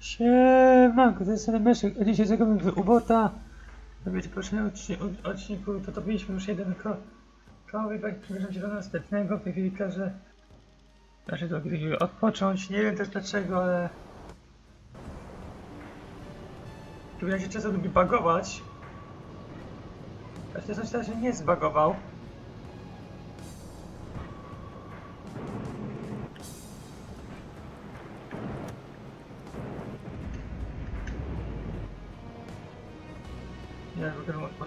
Siemanko, to jest Leszek, a dzisiaj zagramy w ubota. To będzie poprzednim odcinku, odcinku, to byliśmy już jeden ko kołek, przybierzemy się do następnego, w tej chwili każę nasze drogi odpocząć, nie wiem też dlaczego, ale... Tu ja się czasem lubi bagować. Właśnie coś teraz się nie zbagował.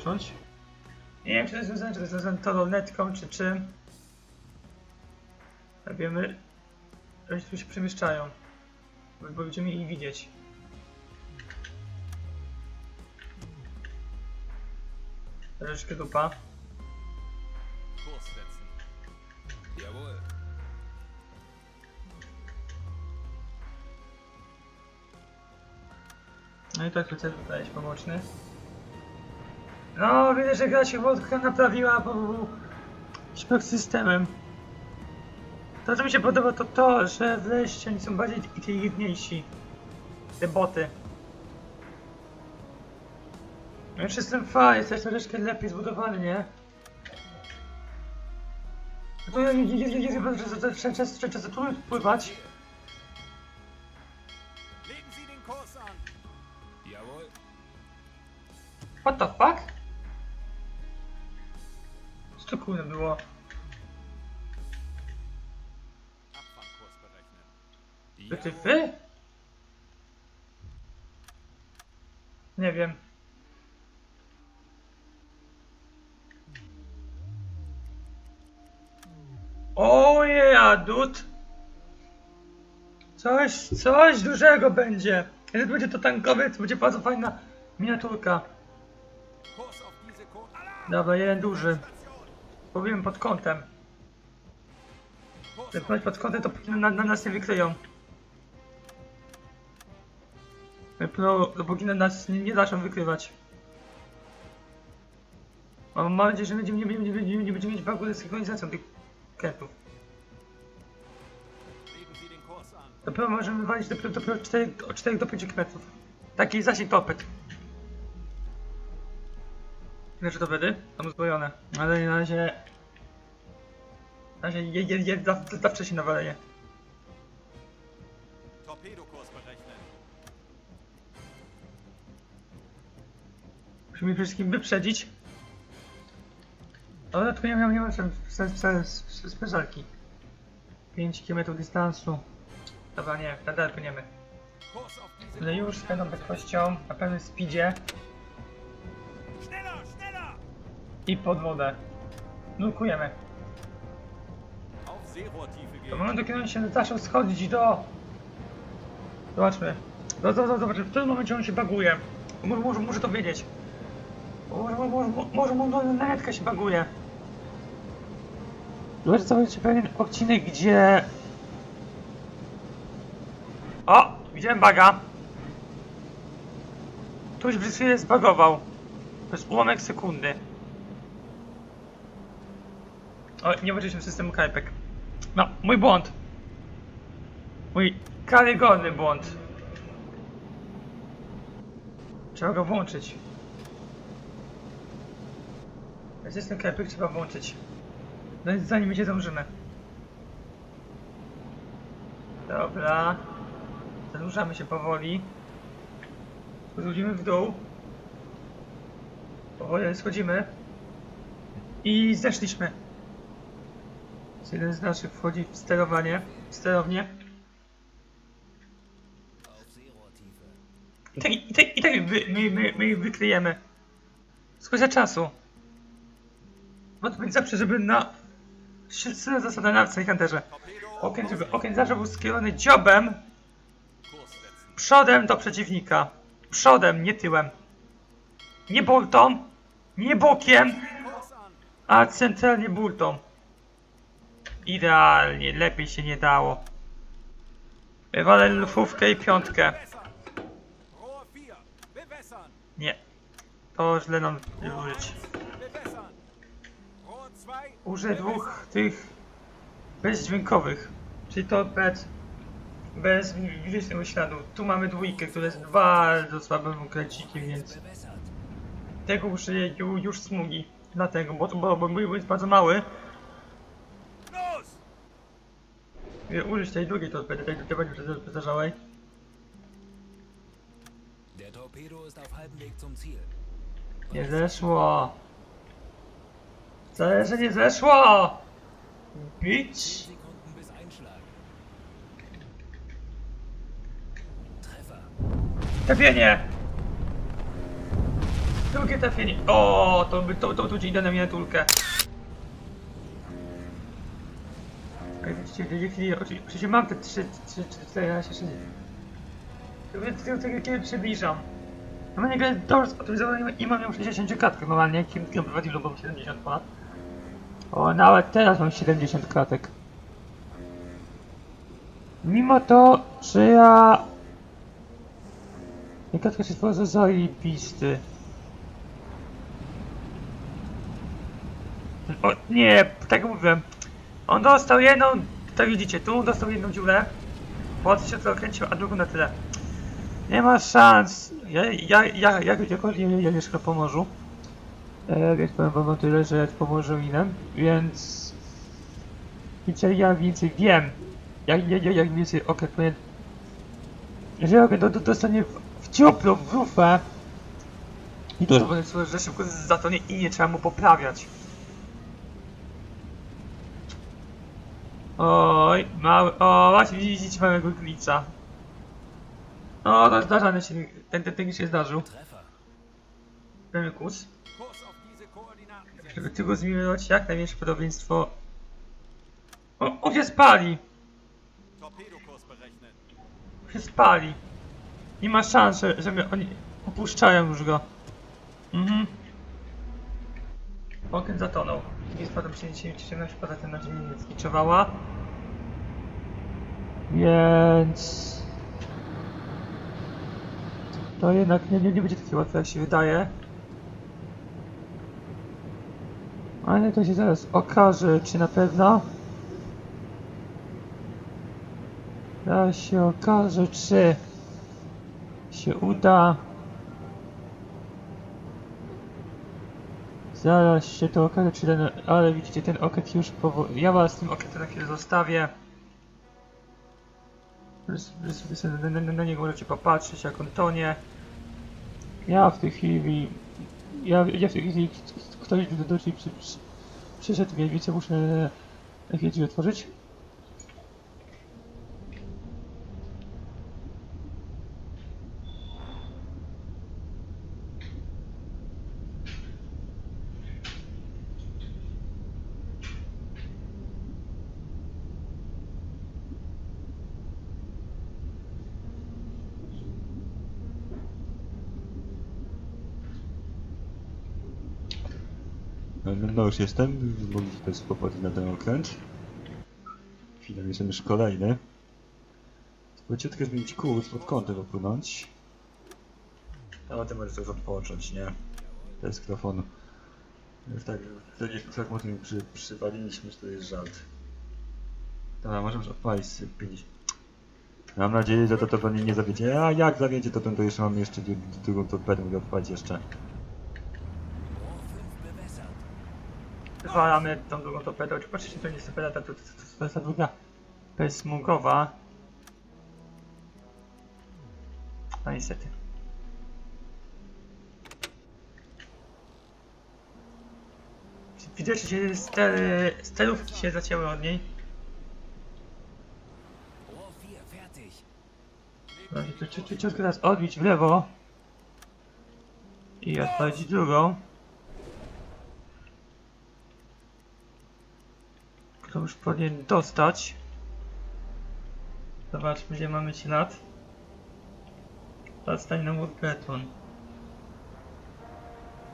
Odpocząć. Nie wiem, czy to jest związane, czy to jest związane tolonetką, czy czym. Ale wiemy, że tu się przemieszczają. Bo będziemy ich widzieć. Troszeczkę dupa. No i tak tutaj jest pomocny. No, widzę, że gra się wodka naprawiła, bo był śpiew systemem. To, co mi się podoba, to to, że wreszcie oni są bardziej inteligentniejsi. Te boty. No już system fa jest też troszeczkę lepiej zbudowany, nie? No to nie wiem, że często często tu pływać. Legen Sie den Kurs an. Jawohl. What the fuck? Co to było? Abfahrkurs berechnen. Ty? Nie wiem. O yeah, dud! Coś, coś dużego będzie. Jeżeli będzie to tankowiec, będzie bardzo fajna miniaturka. Kurs! Dobra, jeden duży. Powiem pod kątem. Powiem pod kątem, to na, na nas nie wykryją. No, dopóki na nas nie, nie zaczną wykrywać. Mam, mam nadzieję, że nie, nie, nie, nie, nie, będziemy mieć bagu ze synchronizacją tych an. Dopiero możemy walić dopiero, dopiero 4, od 4 do 5 metrów. Taki zasięg topet. Znaczy to wtedy? Tam uzbrojone. Ale na razie... Na razie je, je, je, za, za wcześnie. Torpedokurs berechnen. Musimy wszystkim wyprzedzić. Ale tylko nie miałem, nie miałem speszalki. 5 km dystansu. Dobra, nie, nadal płyniemy. Ale już z pewną prędkością, na pewnym speedzie! I pod wodę. Nurkujemy. Gehen. momentu, kiedy on się zaczął schodzić do... Zobaczmy. No, zobaczmy, w którym momencie on się baguje. Może, może, może to wiedzieć. Może, może, może, może on na netkę się baguje. Zobaczcie, co będzie pewien odcinek, gdzie... O! Widziałem baga. Ktoś przed chwilę zbagował. To jest ułamek sekundy. O, nie włączyliśmy systemu kajpek. No, mój błąd. Mój karygodny błąd. Trzeba go włączyć. System kajpek trzeba włączyć. No więc zanim się zdążymy. Dobra. Zanurzamy się powoli. Schodzimy w dół. Powoli schodzimy. I zeszliśmy. Jeden z naszych wchodzi w sterowanie, w sterownię. I tak, i tak, i tak my, my, my, my ich wykryjemy. Końca czasu. Będzie zawsze, żeby na... Śledztwo zasada na Hunterze. Ogień, żeby ogień zawsze był skierowany dziobem przodem do przeciwnika. Przodem, nie tyłem. Nie boltą, nie bokiem, a centralnie bultą. Idealnie, lepiej się nie dało. Wywalę lufówkę i piątkę. Bewässern. Rohr 4. Bewässern. Nie. To źle nam użyć. Bewässern. Rohr 2. Użyję dwóch tych bezdźwiękowych. Czyli torped bez wi- widocznego śladu. Tu mamy dwójkę, która jest bardzo słabym kręcikiem, więc tego użyję ju, już smugi. Dlatego, bo, bo, bo jest bardzo mały. Los! Mówię, Użyć tej drugiej torpedy, tej Weg zum Ziel. Nie zeszło. Wcale, że nie zeszło! Bić! Trafienie! Drugie trafienie. O, to by to, to, to ci idę na miniaturkę. Jak widzicie, w tej chwili oczy- oczywiście mam te 3, 3, 4, 4, ja się szybciej. Więc tego tego kiedy przybliżam. Normalnie grę dobrze zoptymizowałem i mam ją 60 klatek normalnie, kim kim prowadził, bo mam 70 ponad. O, nawet teraz mam 70 klatek. Mimo to, że ja i Katka się stworzyła zajebisty. O, nie, tak mówiłem. On dostał jedną, tak widzicie, tu dostał jedną dziurę. Bo się to kręcił, a drugą na tyle. Nie ma szans. Ja, ja, ja, ja, ja, ja mieszkam po morzu. E, więc powiem wam o tyle, że po morzu innym, więc... Wiecie, ja więcej wiem. Ja, ja, ja, jak więcej powiem jeżeli ogień do, do, dostanie w, w ciuplu, w lufę i to powoduje, że szybko zatonie i nie trzeba mu poprawiać. Oj, mały, o właśnie widzicie małego glica. O, to zdarzany się, ten, ten, ten się zdarzył. Mamy kus. Żeby tylko zmieniać jak najmniejsze podobieństwo. O, on się spali! Berechnen. się spali. Nie ma szans, że, że oni opuszczają już go. Mhm. Okręt zatonął. Nie spadł się dzisiaj ciemność, poza tym na ziemi nie skiczowała. Więc... To jednak nie, nie, nie będzie takie łatwe jak się wydaje. Ale to się zaraz okaże, czy na pewno. Zaraz się okaże, czy się uda. Zaraz się to okaże, czy ten, ale widzicie, ten okręt już powoli. Ja was z tym okrętem na chwilę zostawię. Na, na, na niego możecie popatrzeć, jak on tonie. Ja w tej chwili. Ja, ja w tej chwili. Ktoś do, do przy, przyszedł, więc muszę drzwi otworzyć. No, no już jestem, mogliśmy też popatrzeć na ten okręt. Chwilę jeszcze już kolejny. Spróbujcie zmienić kurs pod kątem opłynąć. A o tym możesz już odpocząć, nie? To jest mikrofon. Już tak, wtedy fragmenty mi przy, przywaliliśmy, że to jest żart. Dobra, możemy już odpalić z 50. Mam nadzieję, że to to nie zawiedzie. A jak zawiedzie, to, to, to jeszcze mamy jeszcze dru- drugą torpedę, mogę odpalić jeszcze. Zwalamy tą drugą torpedę. Oczywiście to nie jest torpeda, to, to, to, to jest ta druga bezsmugowa. No niestety. Widać, że stel, stelówki się zacięły od niej. Rohr 4 fertig. No i tu ciut- ciutko teraz odbić w lewo. I odpalić drugą. Którą już powinien dostać. Zobaczmy gdzie mamy ślad. Odstań na beton.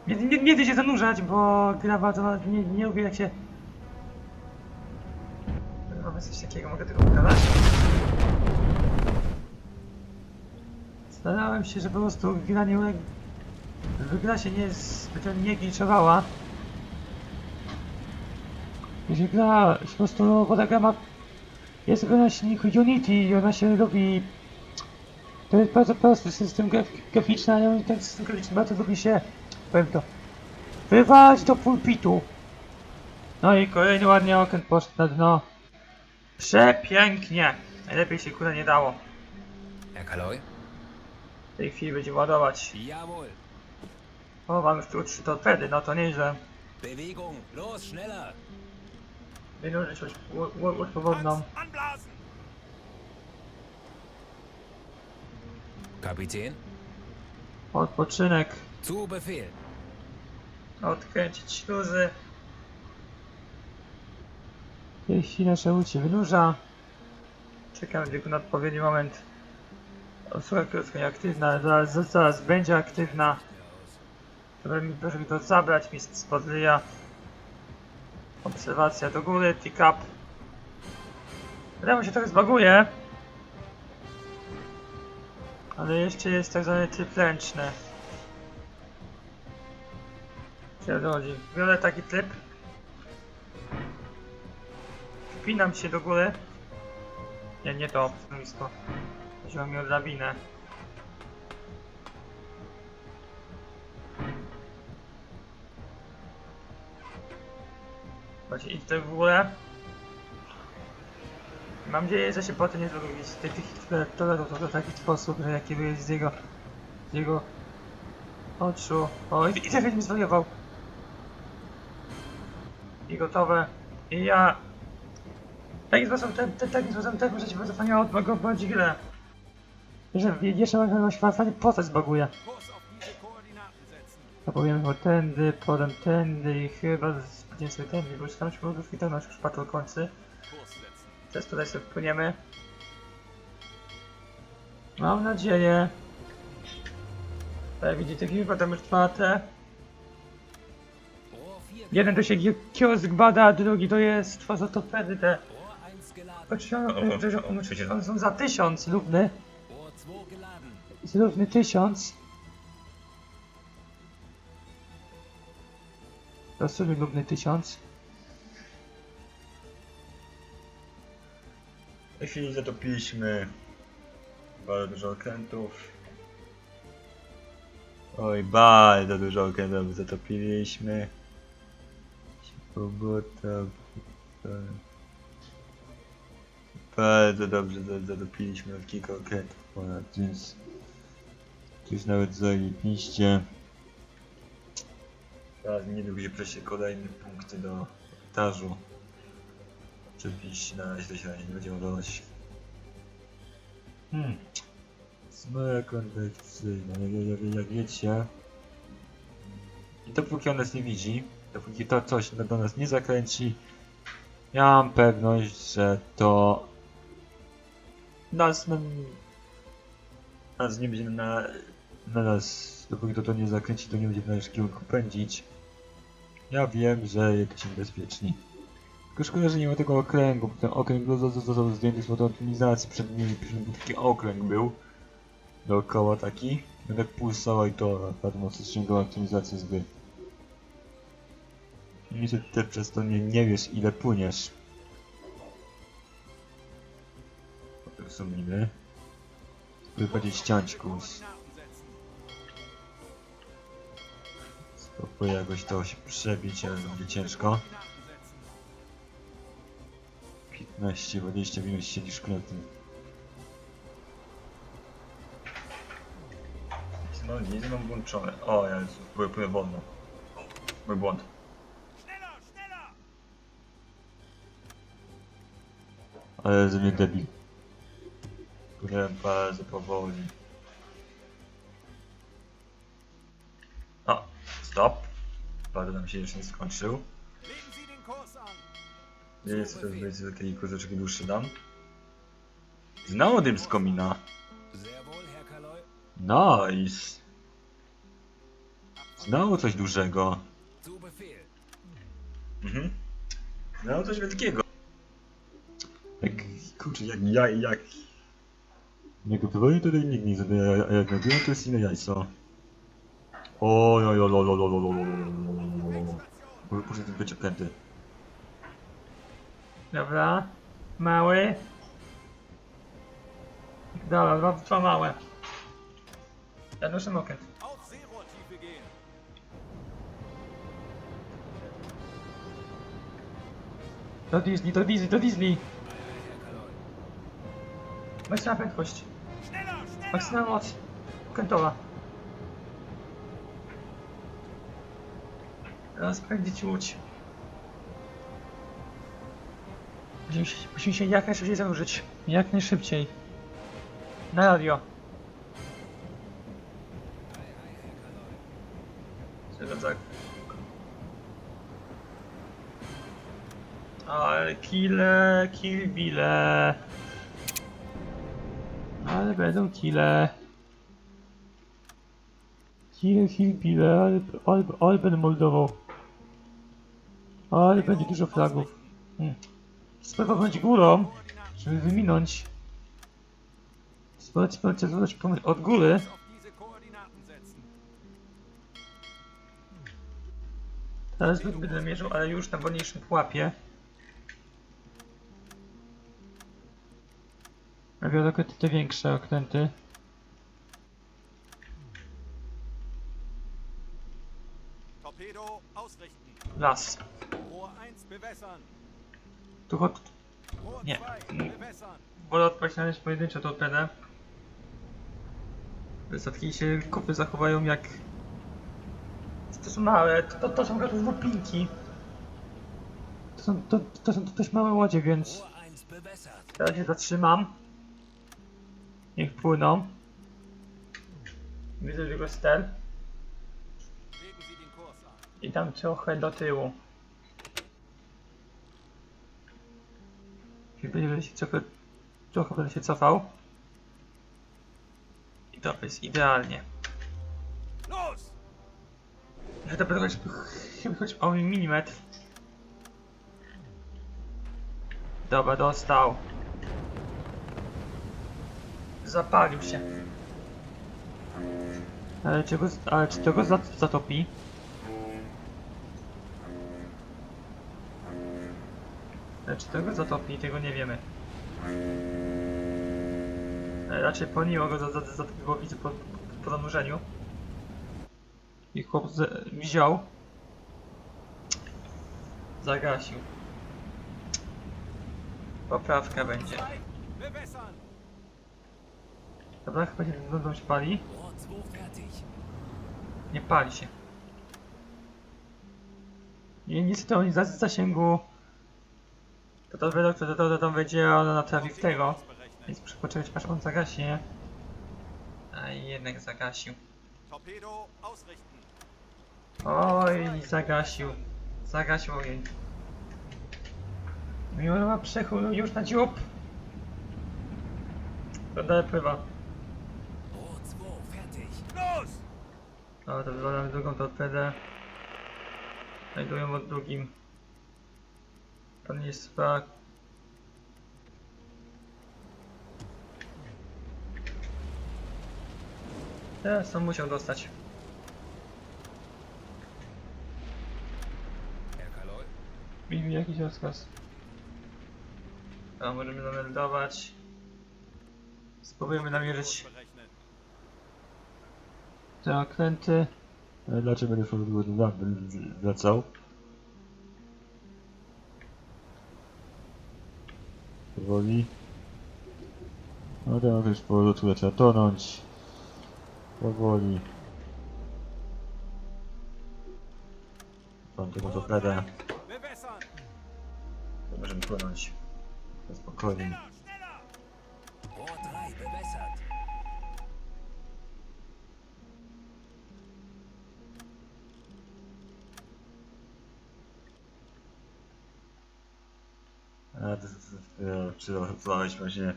Nie, nie, nie chcę się zanurzać, bo gra bardzo nie, nie lubię jak się... Mamy coś takiego, mogę tego pokazać? Starałem się, że po prostu gra nie gra się nie zbyt nie gliczowała. Jeżeli gra po prostu, bo ta gra ma Jest to na silniku Unity i ona się robi... To jest bardzo prosty system graf graficzny, ale ten system graficzny bardzo lubi się, powiem to, wywalać do pulpitu. No i kolejny ładnie okręt poszedł na dno. Przepięknie! Najlepiej się kurwa nie dało. Herr Kaloi? W tej chwili będzie ładować. Jawohl. O, mam już tu trzy torpedy, no to nieźle. Bewegung. Los, schneller. Wynurzyć łódź powodną. Anblasen! Kapitän? Odpoczynek. Zu Befehl. Odkręcić śluzy. Jeśli nasze łódź się wynurza. Czekamy tylko na odpowiedni moment. Obsługa krótko nieaktywna, ale zaraz, zaraz będzie aktywna. Proszę mi, proszę mi to zabrać mi spod ryja. Obserwacja do góry, tick up. Mi się trochę zbaguje. Ale jeszcze jest tak zwany tryb ręczny. Pierdoli. Biorę taki tryb. Wpinam się do góry. Nie, nie to stanowisko. Wziął mi drabinę. Właśnie idź w górę. Mam nadzieję, że się potem nie zrobi z tolerów to w taki sposób, że jaki jest z jego z jego oczu. O, i, i mi zwariował. I gotowe. I ja... Takim sposobem, te, te, takim sposobem też możecie bardzo fajnie odbagować grę. Że jeszcze mam fajnie postać zbaguje. To powiem o tędy, potem tędy i chyba spójdziemy nieco głębiej, bo tam się po prostu wyciągnąć szpaczel końcy. Przez tutaj sobie płyniemy. Mam nadzieję. Tak widzicie, kilka tam już czwarte. Jeden to się kiosk bada, drugi to jest fazotopedy te. One są za tysiąc lubny. Zrówny tysiąc. Lubny tysiąc. W tej chwili zatopiliśmy bardzo dużo okrętów. Oj, bardzo dużo okrętów zatopiliśmy. Bardzo dobrze za- zatopiliśmy kilka okrętów ponad, więc jest nawet zajebiście. Teraz niedługo się przejdzie kolejne punkty do etażu. Oczywiście na razie się nie będzie ładować. Hmm. Zmyja konwekcyjna, jak, jak, jak wiecie. I dopóki on nas nie widzi, dopóki to coś do nas nie zakręci, ja mam pewność, że to nas, na, nas nie będzie na, na nas, dopóki to, to nie zakręci, to nie będzie w naszym kierunku pędzić. Ja wiem, że jesteśmy bezpieczni. Tylko szkoda, że nie ma tego okręgu, bo ten okręg został- zdjęty z optymizacji przed nimi, taki okręg był dookoła taki. I tak pulsował i to bardzo mocno ściągał optymizację z gry. Niestety też przez to nie, nie wiesz ile płyniesz. Potem są miny. Będzie ściąć kurs. Spróbuję jakoś to się przebić, ale będzie ciężko. Koordinaten setzen. 15-20 minut siedzisz klęty. No nie mam włączone. O Jezu, były płynę wolno. Mój błąd. Ale ze mnie debil. Płynąłem bardzo powoli. Stop. Bardzo nam się jeszcze nie skończył. Nie jest to jest taki kurzeczek dłuższy dam. Znowu dym z komina. Nice. Znowu coś dużego. Mhm. No coś wielkiego. Jak, kurczę, jak, jak, jak... Nie gotowali tutaj nikt nie zabija, a jak nabiłem to jest inne jajco. O, jo, jo, lo, lo, lo, Dobra. Mały. Dobra, dwa, małe. Ja moket. Do Disney, do Disney, do Disney! Maksymalna prędkość. Maksymalna moc. Teraz sprawdzić łódź. Musimy się, musimy się jak najszybciej zanurzyć. Jak najszybciej. Na radio. Czego tak? Ale kile, kill bile. Ale będą kile. Kile, kill bile, ale, ale, ale będę moldował. Ale będzie dużo flagów. Hmm. Górą, żeby wyminąć. Spróbuj spróbować pomóc od góry. Teraz będę mierzył, ale już na wolniejszym pułapie. Robię okręty te większe okręty. Las. Rohr 1 bewässern. Tu. Rohr Nie. 2 bewässern. Wolę odpaść na razie pojedyncze torpedę. Statki się kupy zachowają jak... To są małe, to, to, to są gotów łupinki. To są, to, to są dość małe łodzie, więc Rohr 1 bewässert. teraz się zatrzymam. Niech płyną. Widzę jego ster i dam trochę do tyłu. Będzie się trochę, trochę będę się cofał. I to jest idealnie. Że to będzie chyba choć o milimetr. Dobra, dostał. Zapalił się. Ale czy, go, ale czy to go zat- zatopi? Czy to go zatopi? Tego nie wiemy. Raczej poniło go za, za, za, zatopiło widzę po, po zanurzeniu. I chłop z, wziął. Zagasił. Poprawka będzie. Dobra, chyba się będą się pali. Rohr 2 fertig. Nie pali się. Nie, niestety oni za zasięgu. To to według to, to, to, to tam będzie, ona naprawi w tego. Więc muszę poczekać aż on zagaśnie. A jednak zagasił. Oj, zagasił. Zagasił ogień. Mimo ma przechód już na dziób. To dalej pływa. Rohr 2 fertig. Los! Dobra, to wywalamy drugą torpedę. Znajdują od drugim. To nie jest. Teraz on musiał dostać. Mieli jakiś rozkaz. A możemy zameldować. Spróbujemy namierzyć te okręty. Dlaczego będę góry wracał? Powoli. No teraz już powolutku zaczyna tonąć. Powoli. Pan torpeda. Bewässern. Możemy płynąć. Spokojnie. Schneller, schneller! Rohr 3 bewässert. To, przylałeś właśnie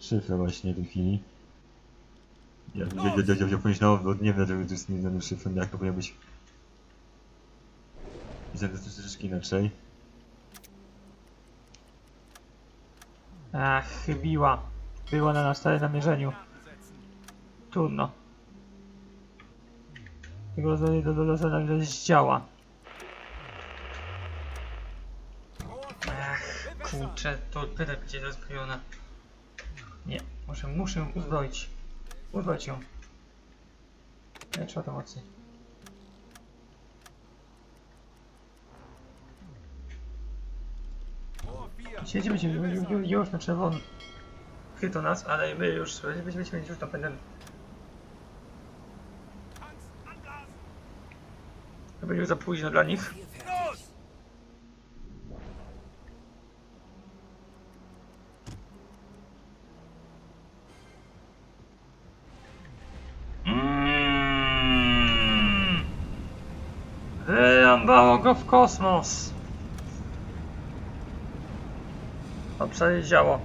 szyfrę właśnie w tej chwili. Ja, ja, ja, ja, ja pomyślałem, bo nie wiem dlaczego to jest szyfrem, jak to powinno być. I to jest troszeczkę inaczej. Ach, chybiła. Była na nas stale namierzeniu. Trudno. Tego do do zdziała. Rohr Ach, kurczę, torpeda będzie rozbrojona. Nie, muszę, muszę uzbroić. Uzbroić ją. Nie trzeba to mocy. Vor vier. Jeśli będzie ju- ju- już na czerwono. Chyto nas, ale my już, będziemy już. Tanks anblasen. To będzie za późno dla nich. Go w kosmos. Obsadzić działo.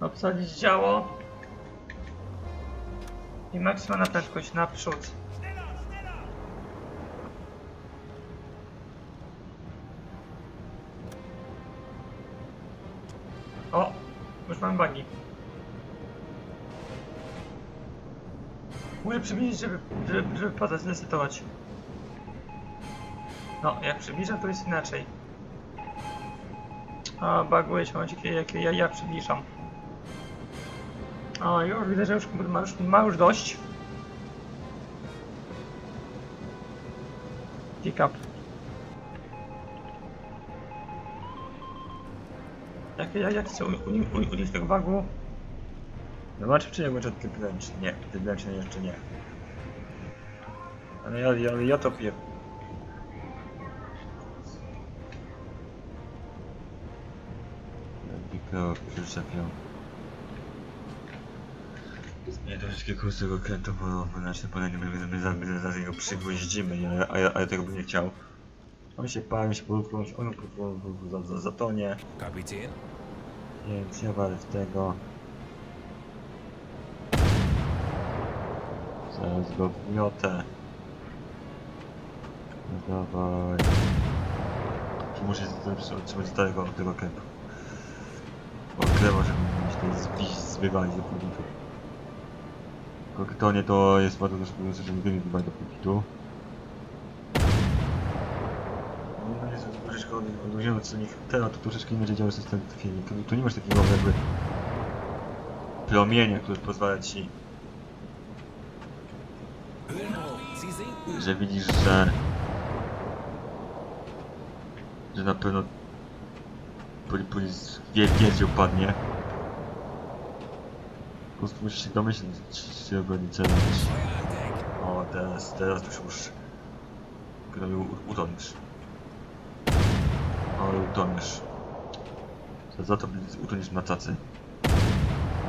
Obsadzić działo. I maksymalna prędkość naprzód. O! Już mam bagi. Muszę przybliżyć, żeby, żeby, żeby potem zresetować. No, jak przybliżam, to jest inaczej. A, baguje się jak ja, ja przybliżam. O, już widzę, że już ma już, ma już dość. Pick up. Jak, jak, jak chcę uniknąć uni, uni, tego bagu? Zobacz, czy ja włączę tryb ręczny. Nie, tryb ręczny jeszcze nie. Ale ja, ja, ja to piję. Mikro przyczepią. Nie, to wszystkie kursy tego krętu, bo bo nasze polenie my, zaraz jego przygwoździmy, nie? a, ja, a ja tego bym nie chciał. On się pali, się poruszać, on po prostu za, za, zatonie, Kapitän? więc ja walę w tego. Wmiotę. No dawaj. Czy muszę trzymać daleko od tego kępu? Bo klewa, żeby mi się zbywali do pulpitu. Tylko to jest bardzo dużo mówiące, żeby nie zbywali do pulpitu. No jest troszeczkę odróżniając co nich teraz, to troszeczkę inaczej działa system filmik. Tu, tu nie masz takiego jakby promienia, który pozwala ci. Że widzisz, że że na pewno poli, poli wielkie upadnie. Po prostu musisz się domyślić, czy się. Feuer an Deck. O, teraz, teraz już już Gnoju utonisz. O, utonisz. Za, za to utonisz na cacy.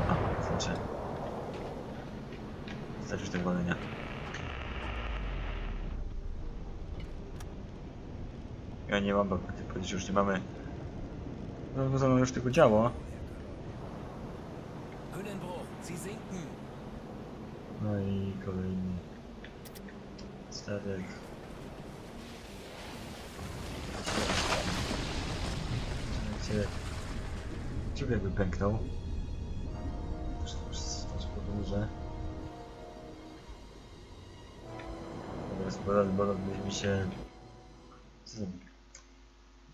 A, znaczy... Znaczy tego walenia. Ja nie mam, bo powiedzieć, już nie mamy... No, bo za mną już tego sinken. No i kolejny statek. Słuchajcie, Ciuch jakby pęknął. Też też podłużę. Teraz bolot, bolot mi się... Co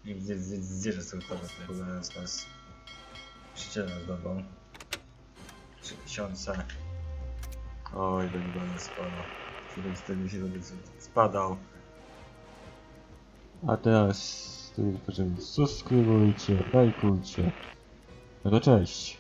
za... Nie widzę, zdzierze sobie to, w ogóle nas nas... Przycielę z dobą. 3000. Oj, będzie bardzo sporo. 740 zł spadał. A teraz, tu proszę, subskrybujcie, lajkujcie. No to cześć.